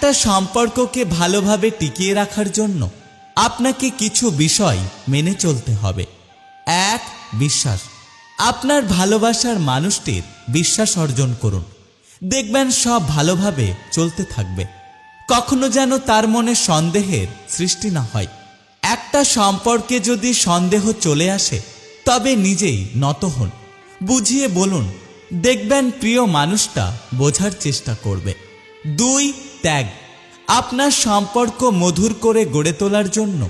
একটা সম্পর্ককে ভালোভাবে টিকিয়ে রাখার জন্য আপনাকে কিছু বিষয় মেনে চলতে হবে। এক, বিশ্বাস। আপনার ভালোবাসার মানুষটির বিশ্বাস অর্জন করুন। দেখবেন সব ভালোভাবে চলতে থাকবে। কখনো যেন তার মনে সন্দেহের সৃষ্টি না হয়। একটা সম্পর্কে যদি সন্দেহ চলে আসে, তবে নিজেই নত হন। বুঝিয়ে বলুন, দেখবেন প্রিয় মানুষটা বোঝার চেষ্টা করবে। দুই ত্যাগ। আপনার সম্পর্ক মধুর করে গড়ে তোলার জন্য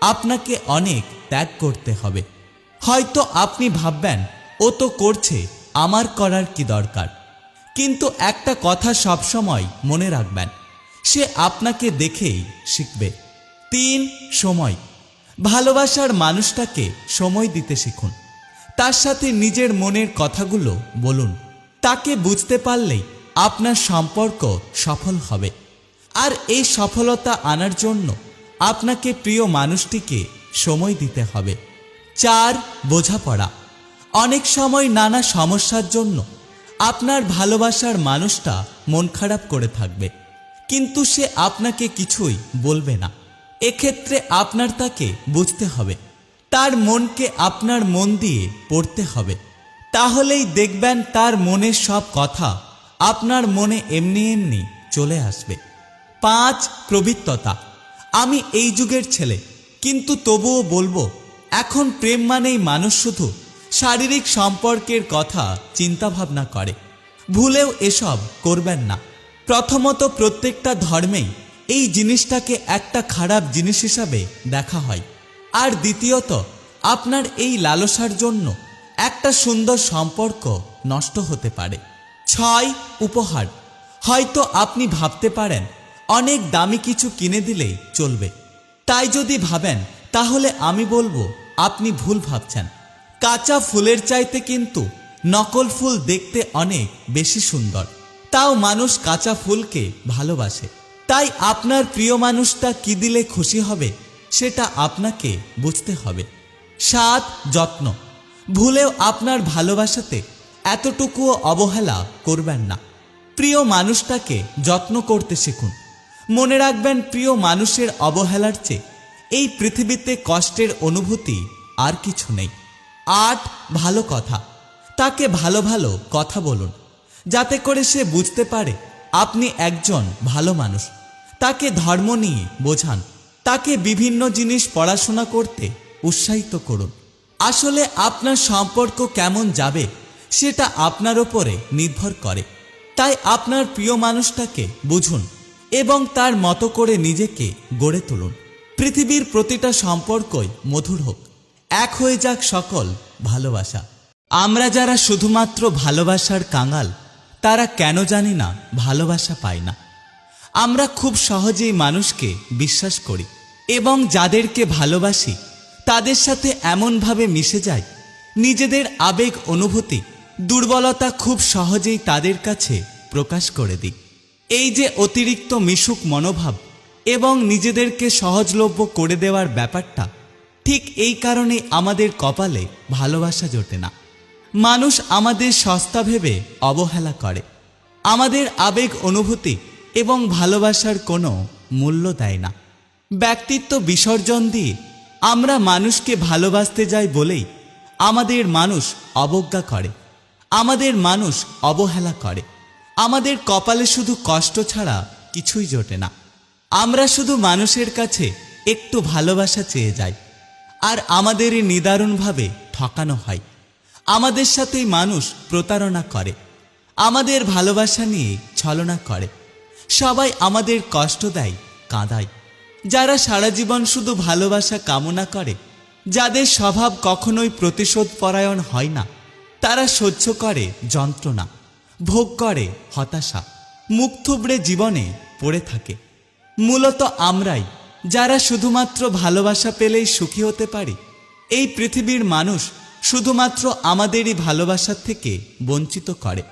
আপনাকে অনেক ত্যাগ করতে হবে। হয়তো আপনি ভাববেন, ও তো করছে, আমার করার কি দরকার? কিন্তু একটা কথা সবসময় মনে রাখবেন, সে আপনাকে দেখেই শিখবে। তিন, সময়। ভালোবাসার মানুষটাকে সময় দিতে শিখুন। তার সাথে নিজের মনের কথাগুলো বলুন। তাকে বুঝতে পারলেই আপনার সম্পর্ক সফল হবে। আর এই সফলতা আনার জন্য আপনাকে প্রিয় মানুষটিকে সময় দিতে হবে। চার, বোঝাপড়া। অনেক সময় নানা সমস্যার জন্য আপনার ভালোবাসার মানুষটা মন খারাপ করে থাকবে। কিন্তু সে আপনাকে কিছুই বলবে না। এক্ষেত্রে আপনার তাকে বুঝতে হবে। তার মনকে আপনার মন দিয়ে পড়তে হবে। তাহলেই দেখবেন তার মনের সব কথা আপনার মনে এমনি এমনি চলে আসবে। পাঁচ প্রবৃত্ততা। আমি এই যুগের ছেলে, কিন্তু তবুও বলব, এখন প্রেম মানেই মানুষ শুধু শারীরিক সম্পর্কের কথা চিন্তাভাবনা করে। ভুলেও এসব করবেন না। প্রথমত প্রত্যেকটা ধর্মেই এই জিনিসটাকে একটা খারাপ জিনিস হিসাবে দেখা হয়। আর দ্বিতীয়ত, আপনার এই লালসার জন্য একটা সুন্দর সম্পর্ক নষ্ট হতে পারে। ছয়, উপহার। হয়তো আপনি ভাবতে পারেন অনেক দামি কিছু কিনে দিলেই চলবে। তাই যদি ভাবেন, তাহলে আমি বলব, আপনি ভুল ভাবছেন। কাঁচা ফুলের চাইতে কিন্তু নকল ফুল দেখতে অনেক বেশি সুন্দর। তাও মানুষ কাঁচা ফুলকে ভালোবাসে। তাই আপনার প্রিয় মানুষটা কি দিলে খুশি হবে, সেটা আপনাকে বুঝতে হবে। সাত যত্ন। ভুলেও আপনার ভালোবাসাতে এতটুকুও অবহেলা করবেন না। প্রিয় মানুষটাকে যত্ন করতে শিখুন। মনে রাখবেন, প্রিয় মানুষের অবহেলার চেয়ে এই পৃথিবীতে কষ্টের অনুভূতি আর কিছু নেই। আট, ভালো কথা। তাকে ভালো ভালো কথা বলুন, যাতে করে সে বুঝতে পারে আপনি একজন ভালো মানুষ। তাকে ধর্ম নিয়ে বোঝান, তাকে বিভিন্ন জিনিস পড়াশোনা করতে উৎসাহিত করুন। আসলে আপনার সম্পর্ক কেমন যাবে, সেটা আপনার ওপরে নির্ভর করে। তাই আপনার প্রিয় মানুষটাকে বুঝুন এবং তার মতো করে নিজেকে গড়ে তুলুন। পৃথিবীর প্রতিটা সম্পর্কই মধুর হোক। এক হয়ে যাক সকল ভালোবাসা। আমরা যারা শুধুমাত্র ভালোবাসার কাঙাল, তারা কেন জানি না ভালোবাসা পায় না। আমরা খুব সহজেই মানুষকে বিশ্বাস করি এবং যাদেরকে ভালোবাসি, তাদের সাথে এমনভাবে মিশে যায় নিজেদের আবেগ অনুভূতি, দুর্বলতা খুব সহজেই তাদের কাছে প্রকাশ করে দিই। এই যে অতিরিক্ত মিশুক মনোভাব এবং নিজেদেরকে সহজলভ্য করে দেওয়ার ব্যাপারটা, ঠিক এই কারণে আমাদের কপালে ভালোবাসা জোটে না। মানুষ আমাদের সস্তা ভেবে অবহেলা করে। আমাদের আবেগ অনুভূতি এবং ভালোবাসার কোনো মূল্য দেয় না। ব্যক্তিত্ব বিসর্জন দিয়ে আমরা মানুষকে ভালোবাসতে যাই বলেই আমাদের মানুষ অবজ্ঞা করে। আমাদের মানুষ অবহেলা করে। আমাদের কপালে শুধু কষ্ট ছাড়া কিছুই জোটে না। আমরা শুধু মানুষের কাছে একটু ভালোবাসা চেয়ে যাই, আর আমাদেরই নিদারুণভাবে ঠকানো হয়। আমাদের সাথেই মানুষ প্রতারণা করে, আমাদের ভালোবাসা নিয়ে ছলনা করে। সবাই আমাদের কষ্ট দেয়, কাঁদায়। যারা সারা জীবন শুধু ভালোবাসা কামনা করে, যাদের স্বভাব কখনোই প্রতিশোধ পরায়ণ হয় না, তারা সহ্য করে যন্ত্রণা। ভোগ করে হতাশা মুখ থুবড়ে জীবনে পড়ে থাকে। মূলত আমরাই, যারা শুধুমাত্র ভালোবাসা পেলেই সুখী হতে পারি। এই পৃথিবীর মানুষ শুধুমাত্র আমাদেরই ভালোবাসার থেকে বঞ্চিত করে।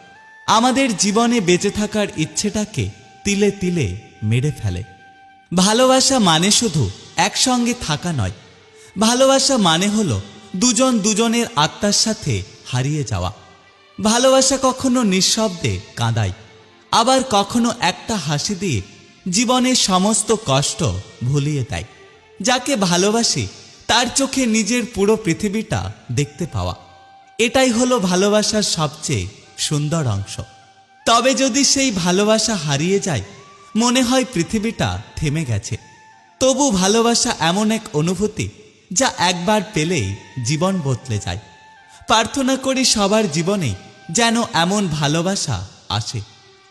আমাদের জীবনে বেঁচে থাকার ইচ্ছেটাকে তিলে তিলে মেরে ফেলে। ভালোবাসা মানে শুধু একসঙ্গে থাকা নয়। ভালোবাসা মানে হলো দুজন দুজনের আত্মার সাথে হারিয়ে যাওয়া। ভালোবাসা কখনো নিঃশব্দে কাঁদায়, আবার কখনো একটা হাসি দিয়ে জীবনের সমস্ত কষ্ট ভুলিয়ে দেয়। যাকে ভালোবাসি, তার চোখে নিজের পুরো পৃথিবীটা দেখতে পাওয়া। এটাই হলো ভালোবাসার সবচেয়ে সুন্দর অংশ। তবে যদি সেই ভালোবাসা হারিয়ে যায়, মনে হয় পৃথিবীটা থেমে গেছে। তবু ভালোবাসা এমন এক অনুভূতি যা একবার পেলেই জীবন বদলে যায়। প্রার্থনা করি সবার জীবনে যেন এমন ভালোবাসা আসে।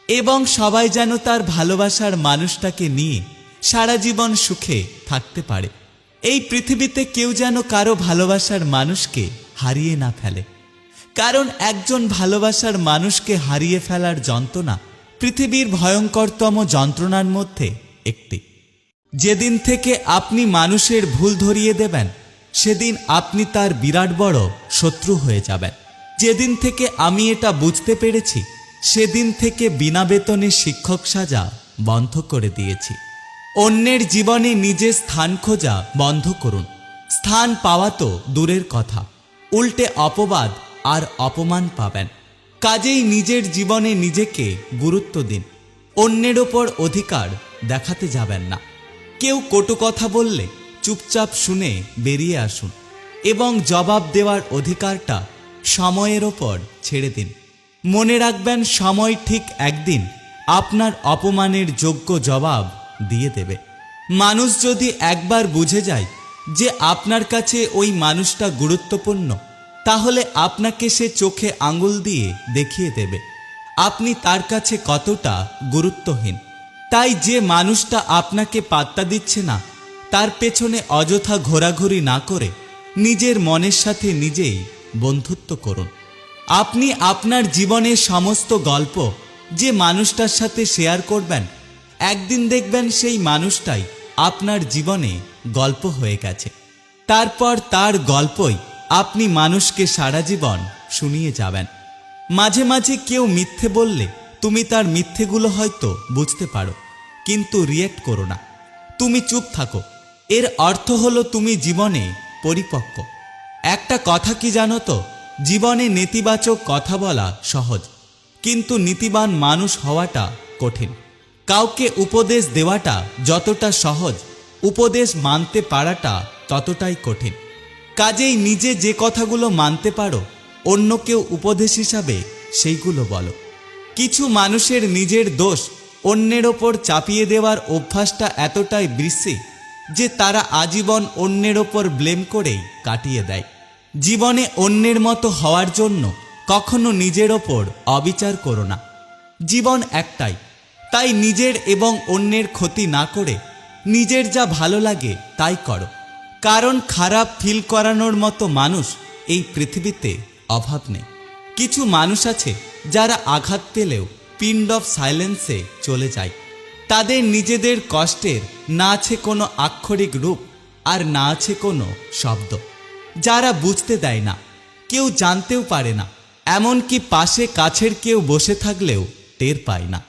এবং সবাই যেন তার ভালোবাসার মানুষটাকে নিয়ে সারা জীবন সুখে থাকতে পারে। এই পৃথিবীতে কেউ যেন কারও ভালোবাসার মানুষকে হারিয়ে না ফেলে। কারণ একজন ভালোবাসার মানুষকে হারিয়ে ফেলার যন্ত্রণা পৃথিবীর ভয়ঙ্করতম যন্ত্রণার মধ্যে একটি। যেদিন থেকে আপনি মানুষের ভুল ধরিয়ে দেবেন, সেদিন আপনি তার বিরাট বড় শত্রু হয়ে যাবেন। যেদিন থেকে আমি এটা বুঝতে পেরেছি, সেদিন থেকে বিনা বেতনে শিক্ষক সাজা বন্ধ করে দিয়েছি। অন্যের জীবনে নিজের স্থান খোঁজা বন্ধ করুন। স্থান পাওয়া তো দূরের কথা। উল্টে অপবাদ আর অপমান পাবেন। কাজেই নিজের জীবনে নিজেকে গুরুত্ব দিন। অন্যের ওপর অধিকার দেখাতে যাবেন না। কেউ কটু কথা বললে চুপচাপ শুনে বেরিয়ে আসুন এবং জবাব দেওয়ার অধিকারটা সময়ের ওপর ছেড়ে দিন। মনে রাখবেন, সময় ঠিক একদিন আপনার অপমানের যোগ্য জবাব দিয়ে দেবে। মানুষ যদি একবার বুঝে যায় যে আপনার কাছে ওই মানুষটা গুরুত্বপূর্ণ, তাহলে আপনাকে সে চোখে আঙুল দিয়ে দেখিয়ে দেবে, আপনি তার কাছে কতটা গুরুত্বহীন। তাই যে মানুষটা আপনাকে পাত্তা দিচ্ছে না, তার পেছনে অযথা ঘোরাঘুরি না করে নিজের মনের সাথে নিজেই বন্ধুত্ব করুন। আপনি আপনার জীবনের সমস্ত গল্প যে মানুষটার সাথে শেয়ার করবেন, একদিন দেখবেন সেই মানুষটাই আপনার জীবনে গল্প হয়ে গেছে। তারপর তার গল্পই আপনি মানুষকে সারা জীবন শুনিয়ে যাবেন। মাঝে মাঝে কেউ মিথ্যে বললে তুমি তার মিথ্যেগুলো হয়তো বুঝতে পারো, কিন্তু রিয়েক্ট করো না। তুমি চুপ থাকো। এর অর্থ হলো তুমি জীবনে পরিপক্ক। একটা কথা কি জানো তো? জীবনে নেতিবাচক কথা বলা সহজ, কিন্তু নীতিবান মানুষ হওয়াটা কঠিন। কাউকে উপদেশ দেওয়াটা যতটা সহজ, উপদেশ মানতে পারাটা ততটাই কঠিন। কাজেই নিজে যে কথাগুলো মানতে পারো অন্য কেউ উপদেশ হিসাবে সেইগুলো বলো। কিছু মানুষের নিজের দোষ অন্যের ওপর চাপিয়ে দেওয়ার অভ্যাসটা এতটাই বৃষ্টি যে তারা আজীবন অন্যের ওপর ব্লেম করেই কাটিয়ে দেয়। জীবনে অন্যের মতো হওয়ার জন্য কখনো নিজের ওপর অবিচার করো না। জীবন একটাই, তাই নিজের এবং অন্যের ক্ষতি না করে নিজের যা ভালো লাগে তাই করো। কারণ খারাপ ফিল করানোর মতো মানুষ এই পৃথিবীতে অভাব নেই। কিছু মানুষ আছে যারা আঘাত পেলেও পিন্ড অফ সাইলেন্সে চলে যায়। তাদের নিজেদের কষ্টের না আছে কোনো আক্ষরিক রূপ আর না আছে কোনো শব্দ। যারা বুঝতে দেয় না, কেউ জানতেও পারে না। এমনকি পাশে কাছের কেউ বসে থাকলেও টের পায় না।